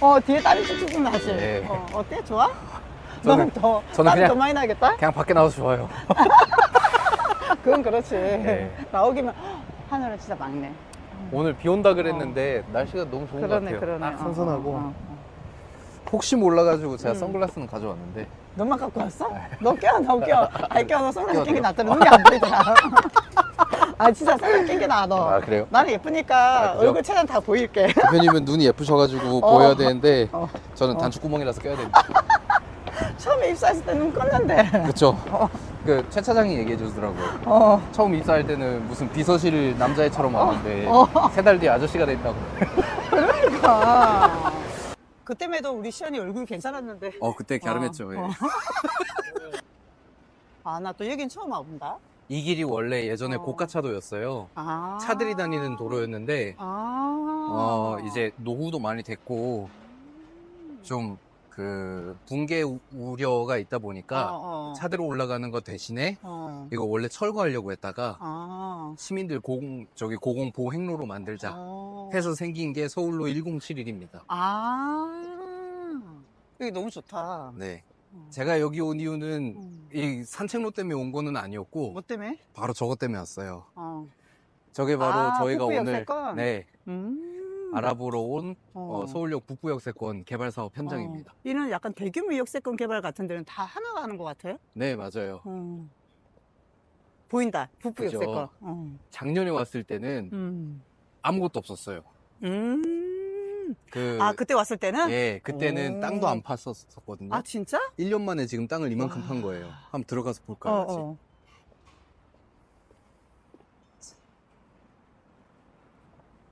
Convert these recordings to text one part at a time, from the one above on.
어, 뒤에 땀이 쭉쭉 나지? 네. 어, 어때? 좋아? 저는- 너는 더, 저는 땀이 그냥- 더 많이 나겠다? 그냥 밖에 나와서 좋아요. 그건 그렇지. 네. 나오기면, 하늘은 진짜 막네. 오늘 비 온다 그랬는데 날씨가 너무 좋은 것 그러네, 같아요. 그러네. 딱 어, 선선하고. 어, 어, 어. 혹시 몰라가지고 제가 음. 선글라스는 가져왔는데 너만 갖고 왔어? 너 껴, 너 껴. 아이 껴, 너 선글라스 껴, 낀게 껴. 낫더라. 눈이 안 보이더라. 아, 진짜 낀게 나아, 너. 아, 그래요? 나는 예쁘니까 아, 그죠? 얼굴 최대한 다 보일게. 대표님은 눈이 예쁘셔가지고 어. 보여야 되는데 어. 저는 어. 단추 구멍이라서 껴야 됩니다. 처음에 입사했을 때눈 껐는데. 그쵸? 그최 차장이 얘기해 주더라고요. 어. 처음 입사할 때는 무슨 비서실 남자애처럼 왔는데 어. 세 달 뒤에 아저씨가 됐다고. 그러니까. 그때에도 우리 시연이 얼굴 괜찮았는데. 어 그때 갸름했죠. 예. 어. 아, 나 또 여긴 처음 와본다. 이 길이 원래 예전에 어. 고가차도였어요. 아. 차들이 다니는 도로였는데 아. 어 이제 노후도 많이 됐고 좀 그 붕괴 우- 우려가 있다 보니까 어, 어. 차들로 올라가는 것 대신에 어. 이거 원래 철거하려고 했다가 아. 시민들 고공 저기 고공 보호 행로로 만들자 어. 해서 생긴 게 서울로 1071입니다. 아. 여기 너무 좋다. 네. 어. 제가 여기 온 이유는 음. 이 산책로 때문에 온 거는 아니었고 뭐 때문에? 바로 저것 때문에 왔어요. 어. 저게 바로 아, 저희가 오늘 역세권? 네 음. 알아보러 온 어. 어, 서울역 북부 역세권 개발 사업 현장입니다. 어. 이는 약간 대규모 역세권 개발 같은 데는 다 하나가 하는 것 같아요. 네 맞아요. 어. 보인다. 북부 그죠. 역세권. 어. 작년에 왔을 때는 음. 아무것도 없었어요. 음. 그 아, 그때 왔을 때는? 예, 그때는 오. 땅도 안 팠었거든요. 아, 진짜? 1년 만에 지금 땅을 이만큼 와. 판 거예요. 한번 들어가서 볼까요? 어, 같이? 어.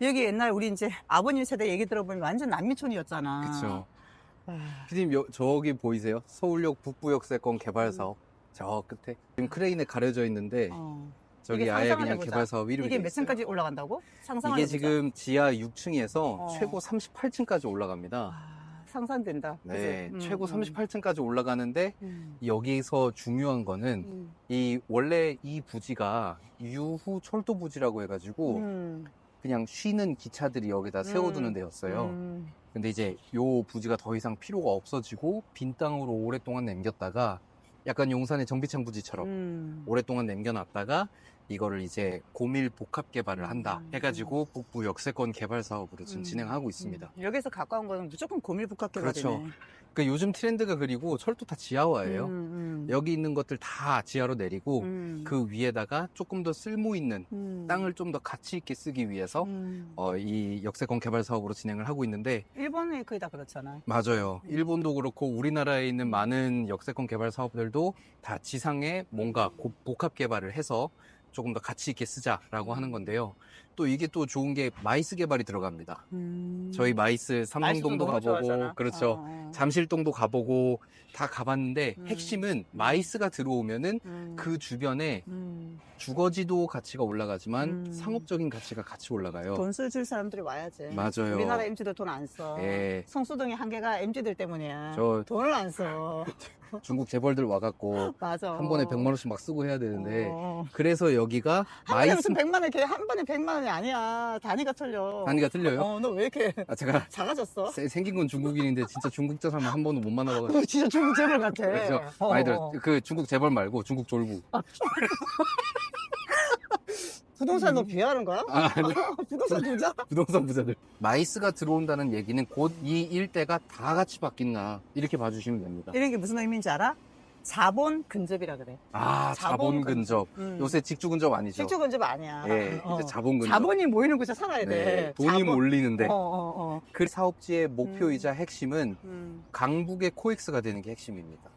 여기 옛날 우리 이제 아버님 세대 얘기 들어보면 완전 난민촌이었잖아. 그쵸. 아, 피디님 여- 저기 보이세요? 서울역 북부 역세권 음. 개발 사업. 저 끝에 지금 크레인에 가려져 있는데 어. 저기 아예 그냥 해보자. 개발 사업 이름이 이게 돼 몇. 층까지 올라간다고? 상상을 이게 해보자. 지금 지하 6층에서 어. 최고 38층까지 올라갑니다. 아, 상상된다. 네, 그치? 음, 최고 음. 38층까지 올라가는데 음. 여기서 중요한 거는 음. 이 원래 이 부지가 유후 철도 부지라고 해가지고 음. 그냥 쉬는 기차들이 여기다 세워두는 음. 데였어요. 음. 근데 이제 요 부지가 더 이상 필요가 없어지고 빈 땅으로 오랫동안 남겼다가 약간 용산의 정비창 부지처럼 음. 오랫동안 남겨놨다가 이거를 이제 고밀 복합 개발을 한다 음. 해가지고 북부 역세권 개발 사업으로 지금 음. 진행하고 있습니다. 음. 여기서 가까운 거는 무조건 개발이네. 그렇죠. 그 요즘 트렌드가 그리고 철도 다 지하화예요. 음, 음. 여기 있는 것들 다 지하로 내리고 음. 그 위에다가 조금 더 쓸모 있는 음. 땅을 좀 더 가치 있게 쓰기 위해서 음. 어, 이 역세권 개발 사업으로 진행을 하고 있는데 일본이 거의 다 그렇잖아. 맞아요. 음. 일본도 그렇고 우리나라에 있는 많은 역세권 개발 사업들도 다 지상에 뭔가 고- 복합 개발을 해서 조금 더 가치 있게 쓰자라고 하는 건데요. 또 이게 또 좋은 게 마이스 개발이 들어갑니다. 음. 저희 마이스 삼성동도 가보고 좋아하잖아. 그렇죠. 어, 어. 잠실동도 가보고 다 가봤는데 음. 핵심은 마이스가 들어오면은 음. 그 주변에 음. 주거지도 가치가 올라가지만 음. 상업적인 가치가 같이 올라가요. 돈 쓸 줄 사람들이 와야지. 맞아요. 우리나라 MZ들 돈 안 써. 예. 성수동의 한계가 MZ들 때문이야. 저 돈을 안 써. 중국 재벌들 와갖고 맞아. 한 번에 100만 원씩 막 쓰고 해야 되는데 어. 그래서 여기가 한 번에 마이스 무슨 100만 원, 걔한 번에 100만 원이 아니야. 단위가 틀려. 단위가 틀려요? 어, 너 왜 이렇게 아, 제가 작아졌어? 세- 생긴 건 중국인인데 진짜 중국 사람 한 번도 못 만나봐가지고 너 진짜 중국 재벌 같아. 그래서 어, 많이 어. 그 중국 재벌 말고 중국 졸부 부동산 너 비하하는 거야? 아 아니 부동산 부자? 부동산 부자들 마이스가 들어온다는 얘기는 곧 이 일대가 다 같이 바뀐다 이렇게 봐주시면 됩니다 이런 게 무슨 의미인지 알아? 자본 근접이라 그래. 아 자본 근접 음. 요새 직주 근접 아니죠 실적 근접 아니야. 예 어. 이제 자본 근접 자본이 모이는 곳에 살아야 네, 돼. 돈이 자본. 몰리는데 어, 어, 어. 그 사업지의 목표이자 핵심은 음. 강북의 코엑스가 되는 게 핵심입니다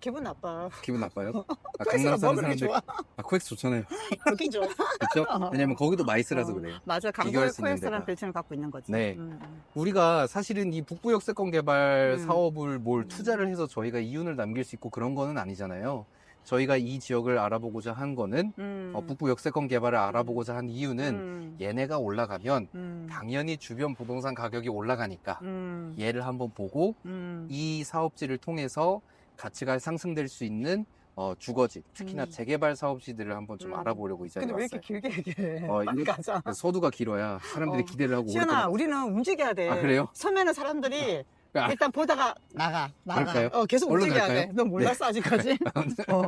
기분 나빠. 기분 나빠요? 아, 코엑스가 강남 사는 뭐 그렇게 사람들 좋아? 아 코엑스 좋잖아요 그렇긴 좋아. 그렇죠? 왜냐면 거기도 마이스라서 어. 그래요 맞아. 강북의 비교할 수 있는 코엑스라는 데가. 별칭을 갖고 있는 거지. 네. 음, 음. 우리가 사실은 이 북부 역세권 개발 음. 사업을 뭘 음. 투자를 해서 저희가 이윤을 남길 수 있고 그런 거는 아니잖아요. 저희가 이 지역을 알아보고자 한 거는 음. 어, 북부 역세권 개발을 알아보고자 한 이유는 음. 얘네가 올라가면 음. 당연히 주변 부동산 가격이 올라가니까 음. 얘를 한번 보고 음. 이 사업지를 통해서 가치가 상승될 수 있는 어, 주거지, 특히나 음. 재개발 사업지들을 한번 좀 음. 알아보려고 이 자리에 근데 왜 이렇게 왔어요. 길게 얘기해? 어, 빨리 이거- 가자. 서두가 길어야 사람들이 어. 기대를 하고 오래 시연아. 우리는 움직여야 돼. 아, 그래요? 서면은 사람들이 아. 일단 보다가 나가, 나가. 갈까요? 어, 계속 얼른 움직여야 갈까요? 돼. 너 몰랐어, 아직까지? 어.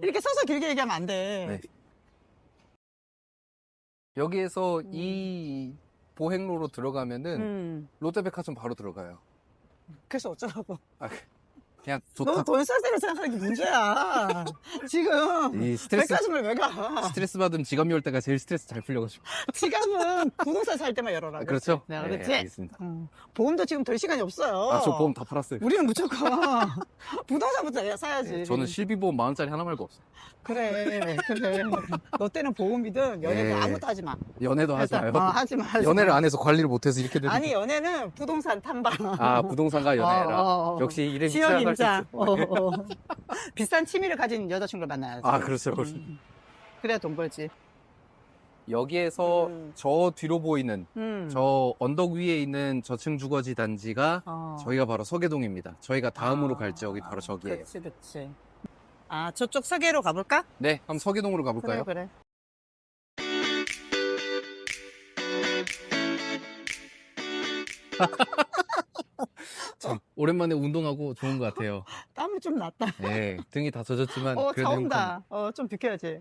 이렇게 서서 길게 얘기하면 안 돼. 네. 여기에서 음. 이 보행로로 들어가면은 음. 롯데백화점 바로 들어가요. 그래서 어쩌라고. 아, 그냥 좋다. 너돈 쓸 때를 생각하는 게 문제야. 지금. 이 스트레스 백화점을 왜 가? 스트레스 받으면 지갑 열 때가 제일 스트레스 잘 풀려가지고. 지갑은 부동산 살 때만 열어라. 아, 그렇죠? 네, 네, 그렇지? 알겠습니다. 어. 보험도 지금 될 시간이 없어요. 아, 저 보험 다 팔았어요. 우리는 무조건 부동산부터 사야지. 네, 저는 실비보험 만 원짜리 하나 말고 없어요. 그래, 그래. 너 때는 보험이든 연애든 네. 아무것도 하지 마. 연애도 하지 마요. 어, 하지 마. 하지 연애를 마. 안 해서 관리를 못해서 이렇게 되는. 아니, 연애는 부동산 탐방. 아, 부동산과 연애라. 어, 어, 어. 역시 이름 지역 취향 할수 임자. 있죠. 어, 어. 비싼 취미를 가진 여자친구를 만나야지. 아, 그렇죠. 그렇죠. 음. 그래야 돈 벌지. 여기에서 음. 저 뒤로 보이는 음. 저 언덕 위에 있는 저층 주거지 단지가 어. 저희가 바로 서계동입니다. 저희가 다음으로 아, 갈 지역이 바로 저기예요. 그치, 그치. 아, 저쪽 서계로 가볼까? 네, 한번 서계동으로 가볼까요? 그래, 그래. 참, 오랜만에 운동하고 좋은 것 같아요. 땀이 좀 났다. 네, 등이 다 젖었지만 어, 그래도 차 온다. 어, 좀 비켜야지.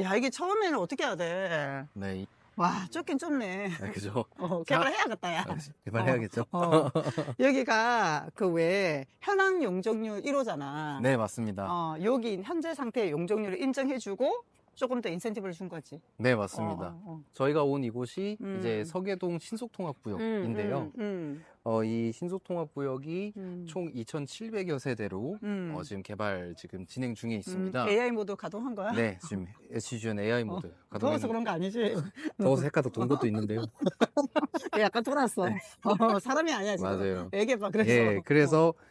야, 이게 처음에는 어떻게 해야 돼? 네, 이- 와, 좁긴 좁네. 네, 그죠. 어, 개발해야겠다, 야. 아, 개발해야겠죠. 어, 여기가 그 왜 현황 용적률 1호잖아. 네, 맞습니다. 어, 여기 현재 상태의 용적률을 인정해주고 조금 더 인센티브를 준 거지. 네, 맞습니다. 어, 어, 저희가 온 이곳이 음. 이제 서계동 어. 신속통합구역인데요. 음, 음, 어, 이 신속통합구역이 음. 총 2,700여 세대로 음. 어, 지금 개발 지금 진행 중에 있습니다. 음, AI 모드 가동한 거야? 네, 지금 SGN AI 모드 더워서 가동했는데 그런 거 아니지? 더워서 헷갈려 돈 것도 있는데요. 약간 돌았어. 어, 사람이 아니야, 지금. 네. 맞아요. 얘기해봐, 그래서. 예, 그래서 어,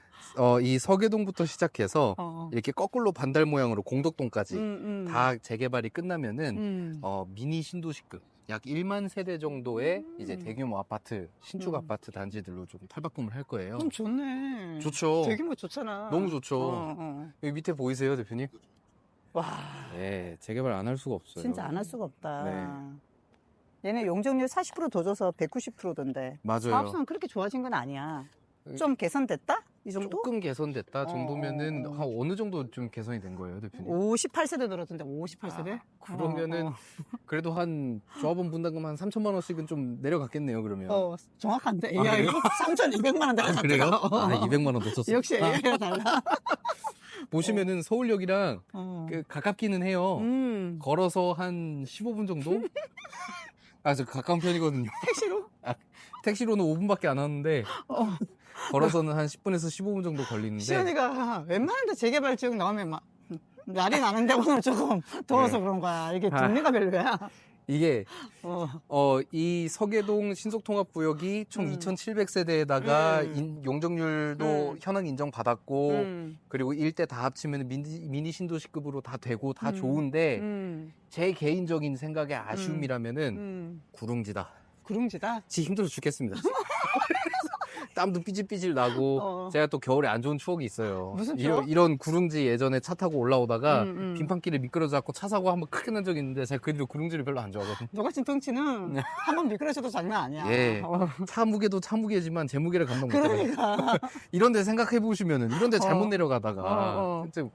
이 서계동부터 시작해서 어, 어. 이렇게 거꾸로 반달 모양으로 공덕동까지 음, 음. 다 재개발이 끝나면은 음. 어, 미니 신도시급 약 1만 세대 정도의 음. 이제 대규모 아파트 신축 음. 아파트 단지들로 좀 탈바꿈을 할 거예요. 그럼 좋네. 좋죠. 뭐 좋잖아. 너무 좋죠. 어, 어. 여기 밑에 보이세요, 대표님? 와, 네, 재개발 안 할 수가 없어요. 진짜 안 할 수가 없다. 네. 얘네 용적률 40%더 줘서 190%던데. 맞아요. 사업성은 그렇게 좋아진 건 아니야. 좀 개선됐다? 이 정도? 조금 개선됐다 어, 정도면은 어, 어. 한 어느 정도 좀 개선이 된 거예요, 대표님? 58세대 늘었던데 58세대? 아, 그러면은 그래도 한 조합원 분담금 한 3천만 원씩은 좀 내려갔겠네요, 그러면. 어, 어, 정확한데 아, AI 그래요? 3,200만 원 아, 내가 그래요? 어. 아, 200만 원 놓쳤어. 역시 AI가 달라. 보시면은 서울역이랑 어. 그 가깝기는 해요. 음, 걸어서 한 15분 정도? 아, 저 가까운 편이거든요. 택시로? 택시로는 5분밖에 안 하는데 어. 걸어서는 한 10분에서 15분 정도 걸리는데 시연이가 웬만한 데 재개발 지역 나오면 막 날이 나는데 오늘 조금 더워서 네. 그런 거야. 이게 아. 동네가 별로야. 이게 어. 어, 이 서계동 신속통합구역이 총 음. 2,700세대에다가 음. 용적률도 음. 현황 인정받았고 음, 그리고 일대 다 합치면 미니, 미니 신도시급으로 다 되고 다 음. 좋은데 음, 제 개인적인 생각의 아쉬움이라면은 음. 구릉지다. 구릉지다. 지 힘들어 죽겠습니다. 땀도 삐질삐질 나고 어. 제가 또 겨울에 안 좋은 추억이 있어요. 무슨 이런, 추억? 이런 구릉지 예전에 차 타고 올라오다가 음, 음. 빙판길에 미끄러져 갖고 차 사고 한번 크게 난 적이 있는데 제가 그 뒤로 구릉지를 별로 안 좋아하거든요. 너 같은 덩치는 네. 한번 미끄러져도 장난 아니야. 예. 어. 차 무게도 차 무게지만 제 무게를 감당 못해요. 그러니까. 이런 데 생각해 보시면은 이런 데 잘못 어. 내려가다가 어, 어. 진짜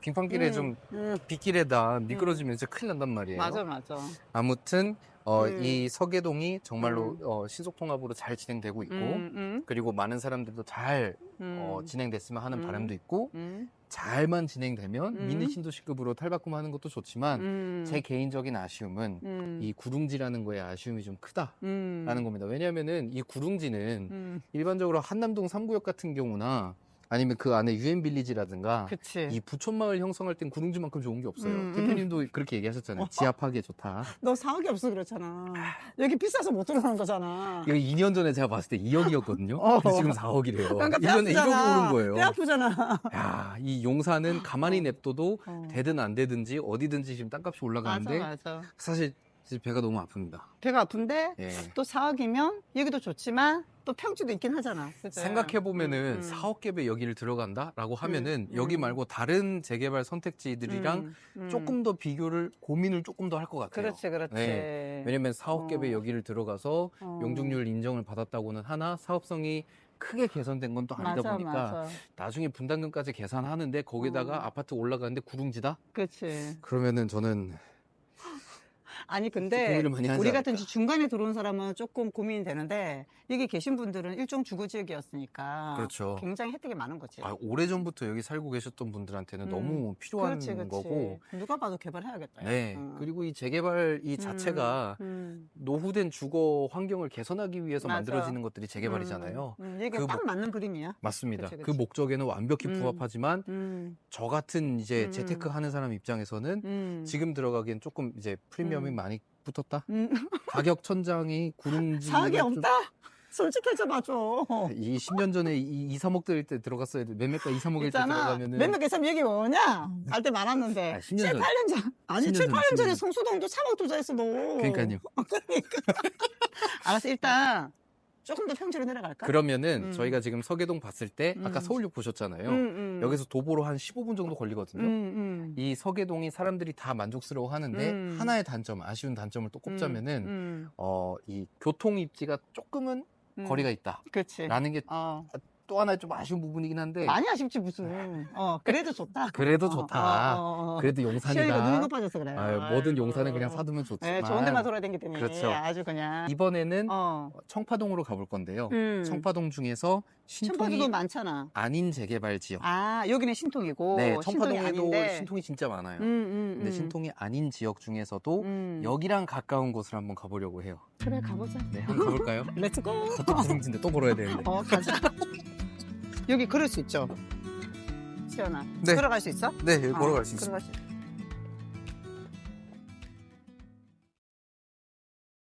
빙판길에 음, 좀 음, 빗길에다 미끄러지면 진짜 큰일 난단 말이에요. 맞아, 맞아. 아무튼 어, 음. 이 서계동이 정말로 음. 어, 신속 통합으로 잘 진행되고 있고 음, 음, 그리고 많은 사람들도 잘 음, 어, 진행됐으면 하는 음. 바람도 있고 음, 잘만 진행되면 음. 미니 신도시급으로 탈바꿈하는 것도 좋지만 음, 제 개인적인 아쉬움은 음, 이 구릉지라는 거에 아쉬움이 좀 크다라는 음, 겁니다. 왜냐하면은 이 구릉지는 음, 일반적으로 한남동 3구역 같은 경우나 아니면 그 안에 유엔 빌리지라든가 그치. 이 부촌마을 형성할 땐 구릉지만큼 좋은 게 없어요. 음, 음. 대표님도 그렇게 얘기하셨잖아요. 어. 지압하기에 좋다. 너 사억이 없어 그렇잖아. 여기 비싸서 못 들어가는 거잖아. 이거 2년 전에 제가 봤을 때 2억이었거든요. 어. 지금 4억이래요. 그러니까 배 1년에 1억 아프잖아. 오른 거예요. 배 아프잖아. 야, 이 용산은 가만히 어. 냅둬도 어. 되든 안 되든지 어디든지 지금 땅값이 올라가는데 맞아, 맞아. 사실 사실 배가 너무 아픕니다. 배가 아픈데 예. 또 4억이면 여기도 좋지만 또 평지도 있긴 하잖아. 그치? 생각해 보면은 음, 음. 사억 갭에 여기를 들어간다라고 하면은 음, 여기 음. 말고 다른 재개발 선택지들이랑 음, 음. 조금 더 비교를 고민을 조금 더 할 것 같아요. 그렇지, 그렇지. 네. 왜냐면 사업 갭에 어. 여기를 들어가서 어. 용적률 인정을 받았다고는 하나 사업성이 크게 개선된 건 또 아니다 맞아, 보니까 맞아. 나중에 분담금까지 계산하는데 거기다가 어. 아파트 올라가는데 구릉지다? 그렇지. 그러면은 저는 아니 근데 고민을 많이 하지 우리 않을까. 같은 중간에 들어온 사람은 조금 고민이 되는데 여기 계신 분들은 일종 주거 지역이었으니까 그렇죠. 굉장히 혜택이 많은 거지. 아, 오래 전부터 여기 살고 계셨던 분들한테는 음. 너무 필요한 그렇지, 그렇지. 거고 누가 봐도 개발해야겠다. 네. 음. 그리고 이 재개발 이 자체가 음. 노후된 주거 환경을 개선하기 위해서 맞아. 만들어지는 것들이 재개발이잖아요. 음, 음, 이게 그딱 뭐- 맞는 그림이야. 맞습니다. 그치, 그 그치. 목적에는 완벽히 음. 부합하지만 음, 저 같은 이제 음. 재테크 하는 사람 입장에서는 음. 지금 들어가기엔 조금 이제 프리미엄이 음. 많이 붙었다. 음. 가격 천장이 구릉지 사악이 없다. 솔직해져 봐 줘. 이 10년 전에 이 2, 3억 들일 때 들어갔어야 돼. 매매가 2, 3억일 때 있잖아. 들어가면은 몇몇 개참 여기 뭐냐? 알 때 많았는데. 아, 10년 7, 전. 8년 전. 아니, 10년 7, 전, 8년 전에 10년. 성수동도 3억 투자했어, 너. 그러니까요. 알았어, 일단 조금 더 평지로 내려갈까? 그러면은 음. 저희가 지금 서계동 봤을 때 아까 음. 서울역 보셨잖아요. 음, 음. 여기서 도보로 한 15분 정도 걸리거든요. 음, 음. 이 서계동이 사람들이 다 만족스러워 하는데 음. 하나의 단점, 아쉬운 단점을 또 꼽자면은 음, 어, 이 교통 입지가 조금은 음. 거리가 있다. 그치. 라는 게 또 어. 하나의 좀 아쉬운 부분이긴 한데 많이 아쉽지, 무슨. 어, 그래도 좋다. 그래도 어, 좋다. 어, 어, 어. 그래도 시혈이가 용산이다. 눈이 높아져서 그래. 아유, 뭐든 아이고. 용산은 그냥 사두면 좋지만 네, 좋은 데만 돌아다니기 그렇죠. 아주 그냥. 이번에는 어. 청파동으로 가볼 건데요. 음. 청파동 중에서 신통이 청파도도 많잖아. 아닌 재개발 지역. 아, 여기는 신통이고. 네, 신통이 청파동에도 아닌데. 신통이 진짜 많아요. 음, 음, 근데 음. 신통이 아닌 지역 중에서도 음. 여기랑 가까운 곳을 한번 가보려고 해요. 그래, 가보자. 네, 한번 가볼까요? 렛츠고. 또 구릉진데 또 걸어야 되는데. 어, 가자. 여기 걸을 수 있죠? 시연아. 네. 걸어갈 수 있어? 네, 여기 어, 걸어갈 수 있어요. 걸어갈 수 있어.